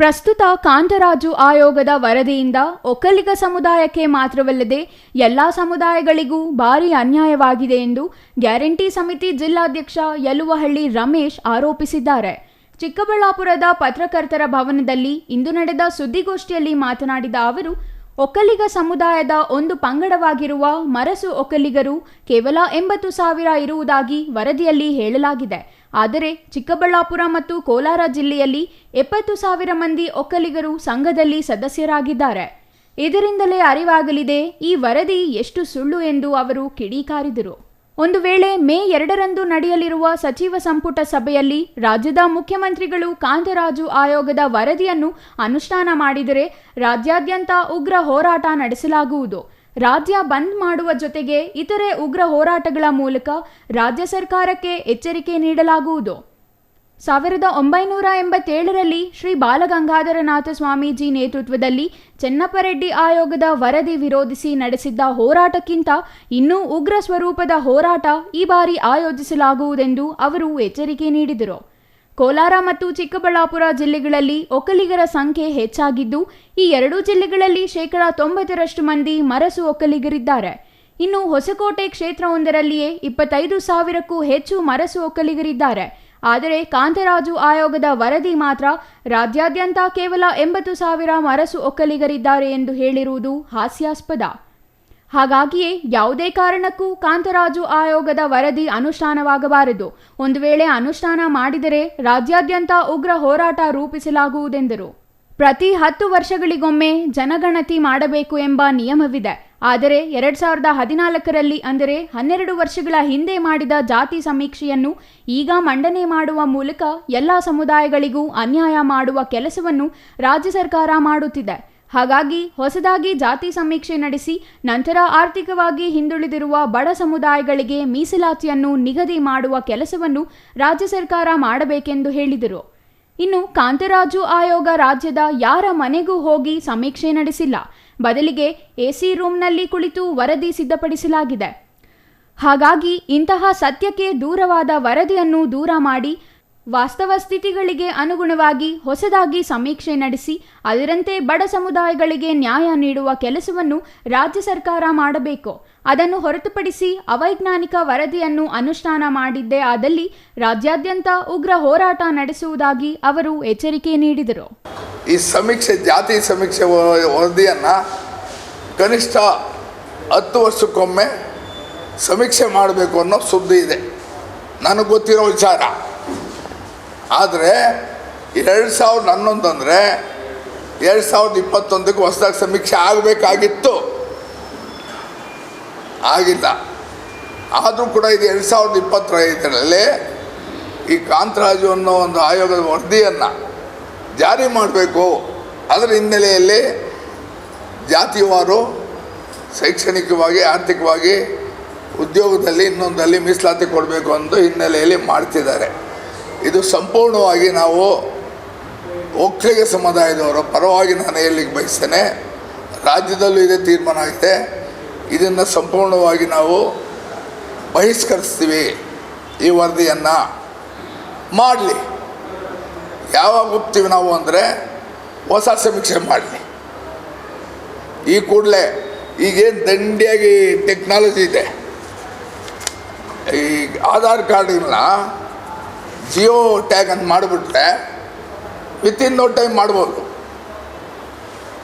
ಪ್ರಸ್ತುತ ಕಾಂತರಾಜು ಆಯೋಗದ ವರದಿಯಿಂದ ಒಕ್ಕಲಿಗ ಸಮುದಾಯಕ್ಕೆ ಮಾತ್ರವಲ್ಲದೆ ಎಲ್ಲಾ ಸಮುದಾಯಗಳಿಗೂ ಭಾರಿ ಅನ್ಯಾಯವಾಗಿದೆ ಎಂದು ಗ್ಯಾರಂಟಿ ಸಮಿತಿ ಜಿಲ್ಲಾಧ್ಯಕ್ಷ ಯಲುವಹಳ್ಳಿ ರಮೇಶ್ ಆರೋಪಿಸಿದ್ದಾರೆ. ಚಿಕ್ಕಬಳ್ಳಾಪುರದ ಪತ್ರಕರ್ತರ ಭವನದಲ್ಲಿ ಇಂದು ನಡೆದ ಸುದ್ದಿಗೋಷ್ಠಿಯಲ್ಲಿ ಮಾತನಾಡಿದ ಅವರು, ಒಕ್ಕಲಿಗ ಸಮುದಾಯದ ಒಂದು ಪಂಗಡವಾಗಿರುವ ಮರಸು ಒಕ್ಕಲಿಗರು ಕೇವಲ ಎಂಬತ್ತು ಸಾವಿರ ಇರುವುದಾಗಿ ವರದಿಯಲ್ಲಿ ಹೇಳಲಾಗಿದೆ. ಆದರೆ ಚಿಕ್ಕಬಳ್ಳಾಪುರ ಮತ್ತು ಕೋಲಾರ ಜಿಲ್ಲೆಯಲ್ಲಿ ಎಪ್ಪತ್ತು ಸಾವಿರ ಮಂದಿ ಒಕ್ಕಲಿಗರು ಸಂಘದಲ್ಲಿ ಸದಸ್ಯರಾಗಿದ್ದಾರೆ. ಇದರಿಂದಲೇ ಅರಿವಾಗಲಿದೆ, ಈ ವರದಿ ಎಷ್ಟು ಸುಳ್ಳು ಎಂದು ಅವರು ಕಿಡಿಕಾರಿದರು. ಒಂದು ವೇಳೆ ಮೇ ಎರಡರಂದು ನಡೆಯಲಿರುವ ಸಚಿವ ಸಂಪುಟ ಸಭೆಯಲ್ಲಿ ರಾಜ್ಯದ ಮುಖ್ಯಮಂತ್ರಿಗಳು ಕಾಂತರಾಜು ಆಯೋಗದ ವರದಿಯನ್ನು ಅನುಷ್ಠಾನ ಮಾಡಿದರೆ ರಾಜ್ಯಾದ್ಯಂತ ಉಗ್ರ ಹೋರಾಟ ನಡೆಸಲಾಗುವುದು. ರಾಜ್ಯ ಬಂದ್ ಮಾಡುವ ಜೊತೆಗೆ ಇತರೆ ಉಗ್ರ ಹೋರಾಟಗಳ ಮೂಲಕ ರಾಜ್ಯ ಸರ್ಕಾರಕ್ಕೆ ಎಚ್ಚರಿಕೆ ನೀಡಲಾಗುವುದು. ಸಾವಿರದ ಒಂಬೈನೂರ ಎಂಬತ್ತೇಳರಲ್ಲಿ ಶ್ರೀ ಬಾಲಗಂಗಾಧರನಾಥ ಸ್ವಾಮೀಜಿ ನೇತೃತ್ವದಲ್ಲಿ ಚೆನ್ನಪ್ಪರೆಡ್ಡಿ ಆಯೋಗದ ವರದಿ ವಿರೋಧಿಸಿ ನಡೆಸಿದ್ದ ಹೋರಾಟಕ್ಕಿಂತ ಇನ್ನೂ ಉಗ್ರ ಸ್ವರೂಪದ ಹೋರಾಟ ಈ ಬಾರಿ ಆಯೋಜಿಸಲಾಗುವುದೆಂದು ಅವರು ಎಚ್ಚರಿಕೆ ನೀಡಿದರು. ಕೋಲಾರ ಮತ್ತು ಚಿಕ್ಕಬಳ್ಳಾಪುರ ಜಿಲ್ಲೆಗಳಲ್ಲಿ ಒಕ್ಕಲಿಗರ ಸಂಖ್ಯೆ ಹೆಚ್ಚಾಗಿದ್ದು, ಈ ಎರಡೂ ಜಿಲ್ಲೆಗಳಲ್ಲಿ ಶೇಕಡಾ ತೊಂಬತ್ತರಷ್ಟು ಮಂದಿ ಮರಸು ಒಕ್ಕಲಿಗರಿದ್ದಾರೆ. ಇನ್ನು ಹೊಸಕೋಟೆ ಕ್ಷೇತ್ರವೊಂದರಲ್ಲಿಯೇ ಇಪ್ಪತ್ತೈದು ಸಾವಿರಕ್ಕೂ ಹೆಚ್ಚು ಮರಸು ಒಕ್ಕಲಿಗರಿದ್ದಾರೆ. ಆದರೆ ಕಾಂತರಾಜು ಆಯೋಗದ ವರದಿ ಮಾತ್ರ ರಾಜ್ಯಾದ್ಯಂತ ಕೇವಲ ಎಂಬತ್ತು ಸಾವಿರ ಮರಸು ಒಕ್ಕಲಿಗರಿದ್ದಾರೆ ಎಂದು ಹೇಳಿರುವುದು ಹಾಸ್ಯಾಸ್ಪದ. ಹಾಗಾಗಿಯೇ ಯಾವುದೇ ಕಾರಣಕ್ಕೂ ಕಾಂತರಾಜು ಆಯೋಗದ ವರದಿ ಅನುಷ್ಠಾನವಾಗಬಾರದು. ಒಂದು ವೇಳೆ ಅನುಷ್ಠಾನ ಮಾಡಿದರೆ ರಾಜ್ಯಾದ್ಯಂತ ಉಗ್ರ ಹೋರಾಟ ರೂಪಿಸಲಾಗುವುದೆಂದರು. ಪ್ರತಿ ಹತ್ತು ವರ್ಷಗಳಿಗೊಮ್ಮೆ ಜನಗಣತಿ ಮಾಡಬೇಕು ಎಂಬ ನಿಯಮವಿದೆ. ಆದರೆ ಎರಡ್ ಸಾವಿರದ ಹದಿನಾಲ್ಕರಲ್ಲಿ ಅಂದರೆ ಹನ್ನೆರಡು ವರ್ಷಗಳ ಹಿಂದೆ ಮಾಡಿದ ಜಾತಿ ಸಮೀಕ್ಷೆಯನ್ನು ಈಗ ಮಂಡನೆ ಮಾಡುವ ಮೂಲಕ ಎಲ್ಲ ಸಮುದಾಯಗಳಿಗೂ ಅನ್ಯಾಯ ಮಾಡುವ ಕೆಲಸವನ್ನು ರಾಜ್ಯ ಸರ್ಕಾರ ಮಾಡುತ್ತಿದೆ. ಹಾಗಾಗಿ ಹೊಸದಾಗಿ ಜಾತಿ ಸಮೀಕ್ಷೆ ನಡೆಸಿ ನಂತರ ಆರ್ಥಿಕವಾಗಿ ಹಿಂದುಳಿದಿರುವ ಬಡ ಸಮುದಾಯಗಳಿಗೆ ಮೀಸಲಾತಿಯನ್ನು ನಿಗದಿ ಮಾಡುವ ಕೆಲಸವನ್ನು ರಾಜ್ಯ ಸರ್ಕಾರ ಮಾಡಬೇಕೆಂದು ಹೇಳಿದರು. ಇನ್ನು ಕಾಂತರಾಜು ಆಯೋಗ ರಾಜ್ಯದ ಯಾರ ಮನೆಗೂ ಹೋಗಿ ಸಮೀಕ್ಷೆ ನಡೆಸಿಲ್ಲ. ಬದಲಿಗೆ ಎಸಿ ರೂಮ್ನಲ್ಲಿ ಕುಳಿತು ವರದಿ ಸಿದ್ಧಪಡಿಸಲಾಗಿದೆ. ಹಾಗಾಗಿ ಇಂತಹ ಸತ್ಯಕ್ಕೆ ದೂರವಾದ ವರದಿಯನ್ನು ದೂರ ಮಾಡಿ ವಾಸ್ತವ ಸ್ಥಿತಿಗಳಿಗೆ ಅನುಗುಣವಾಗಿ ಹೊಸದಾಗಿ ಸಮೀಕ್ಷೆ ನಡೆಸಿ ಅದರಂತೆ ಬಡ ಸಮುದಾಯಗಳಿಗೆ ನ್ಯಾಯ ನೀಡುವ ಕೆಲಸವನ್ನು ರಾಜ್ಯ ಸರ್ಕಾರ ಮಾಡಬೇಕು. ಅದನ್ನು ಹೊರತುಪಡಿಸಿ ಅವೈಜ್ಞಾನಿಕ ವರದಿಯನ್ನು ಅನುಷ್ಠಾನ ಮಾಡಿದ್ದೇ ಆದಲ್ಲಿ ರಾಜ್ಯಾದ್ಯಂತ ಉಗ್ರ ಹೋರಾಟ ನಡೆಸುವುದಾಗಿ ಅವರು ಎಚ್ಚರಿಕೆ ನೀಡಿದರು. ಈ ಸಮೀಕ್ಷೆ, ಜಾತಿ ಸಮೀಕ್ಷೆ ವರದಿಯನ್ನ ಕನಿಷ್ಠ ಹತ್ತು ವರ್ಷಕ್ಕೊಮ್ಮೆ ಸಮೀಕ್ಷೆ ಮಾಡಬೇಕು ಅನ್ನೋ ಸುದ್ದಿ ಇದೆ. ನನಗೆ ಗೊತ್ತಿರೋ ವಿಚಾರ. ಆದರೆ ಎರಡು ಸಾವಿರದ ಹನ್ನೊಂದು ಅಂದರೆ ಎರಡು ಸಾವಿರದ ಇಪ್ಪತ್ತೊಂದಕ್ಕೆ ಹೊಸದಾಗಿ ಸಮೀಕ್ಷೆ ಆಗಬೇಕಾಗಿತ್ತು. ಆಗಿಲ್ಲ. ಆದರೂ ಕೂಡ ಇದು ಎರಡು ಸಾವಿರದ ಇಪ್ಪತ್ತೈದರಲ್ಲಿ ಈ ಕಾಂತರಾಜು ಅನ್ನೋ ಒಂದು ಆಯೋಗದ ವರದಿಯನ್ನು ಜಾರಿ ಮಾಡಬೇಕು. ಅದರ ಹಿನ್ನೆಲೆಯಲ್ಲಿ ಜಾತಿವಾರು ಶೈಕ್ಷಣಿಕವಾಗಿ, ಆರ್ಥಿಕವಾಗಿ ಉದ್ಯೋಗದಲ್ಲಿ ಇನ್ನೊಂದಲ್ಲಿ ಮೀಸಲಾತಿ ಕೊಡಬೇಕು ಅಂತ ಹಿನ್ನೆಲೆಯಲ್ಲಿ ಮಾಡ್ತಿದ್ದಾರೆ. ಇದು ಸಂಪೂರ್ಣವಾಗಿ ನಾವು ಒಕ್ಕಲಿಗ ಸಮುದಾಯದವರ. ಪರವಾಗಿ ನಾನು ಹೇಳಲಿಕ್ಕೆ ಬಯಸ್ತೇನೆ. ರಾಜ್ಯದಲ್ಲೂ ಇದೇ ತೀರ್ಮಾನ ಆಗಿದೆ. ಇದನ್ನು ಸಂಪೂರ್ಣವಾಗಿ ನಾವು ಬಹಿಷ್ಕರಿಸ್ತೀವಿ ಈ ವರದಿಯನ್ನು. ಮಾಡಲಿ. ಯಾವಾಗ ಒಪ್ತೀವಿ ನಾವು ಅಂದರೆ ಹೊಸ ಸಮೀಕ್ಷೆ ಮಾಡಲಿ. ಈ ಕೂಡಲೇ ಈಗೇನು ದಂಡಿಯಾಗಿ ಟೆಕ್ನಾಲಜಿ ಇದೆ. ಈ ಆಧಾರ್ ಕಾರ್ಡಿನ ಜಿಯೋ ಟ್ಯಾಗ್ ಅಂತ ಮಾಡಿಬಿಟ್ರೆ ವಿತಿನ್ ನೋ ಟೈಮ್ ಮಾಡ್ಬೋದು.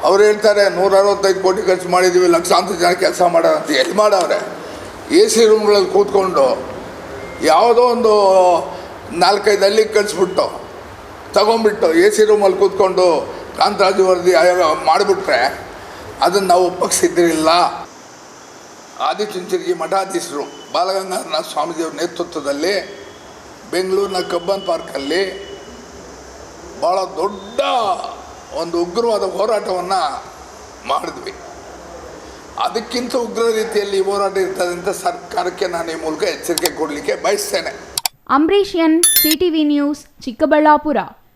ಅವ್ರು ಹೇಳ್ತಾರೆ ನೂರ ಅರವತ್ತೈದು ಕೋಟಿ ಖರ್ಚು ಮಾಡಿದ್ದೀವಿ ಲಕ್ಷಾಂತರ ಜನ ಕೆಲಸ ಮಾಡೋದಂತ ಎಲ್ಲಿ ಮಾಡವ್ರೆ? ಎ ಸಿ ರೂಮ್ಗಳಲ್ಲಿ ಕೂತ್ಕೊಂಡು ಯಾವುದೋ ಒಂದು ನಾಲ್ಕೈದು ಹಳ್ಳಿಗೆ ಕಳಿಸ್ಬಿಟ್ಟು ತಗೊಂಬಿಟ್ಟು ಎ ಸಿ ರೂಮಲ್ಲಿ ಕೂತ್ಕೊಂಡು ಕಾಂತರಾಜು ವರದಿ ಆಯೋಗ ಮಾಡಿಬಿಟ್ರೆ ಅದನ್ನು ನಾವು ಒಪ್ಪಿಸಿದ್ದಿರಲಿಲ್ಲ ಆದಿಚುಂಚನಗಿ ಮಠಾಧೀಶರು ಬಾಲಗಂಗಾಧರನಾಥ ಸ್ವಾಮೀಜಿಯವ್ರ ನೇತೃತ್ವದಲ್ಲಿ ಬೆಂಗಳೂರಿನ ಕಬ್ಬನ್ ಪಾರ್ಕಲ್ಲಿ ಭಾಳ ದೊಡ್ಡ ಒಂದು ಉಗ್ರವಾದ ಹೋರಾಟವನ್ನು ಮಾಡಿದ್ವಿ. ಅದಕ್ಕಿಂತ ಉಗ್ರ ರೀತಿಯಲ್ಲಿ ಹೋರಾಟ ಇರ್ತದೆ ಅಂತ ಸರ್ಕಾರಕ್ಕೆ ನಾನು ಈ ಮೂಲಕ ಎಚ್ಚರಿಕೆ ಕೊಡಲಿಕ್ಕೆ ಬಯಸ್ತೇನೆ. Ambarish N, CTV news, Chikkaballapur.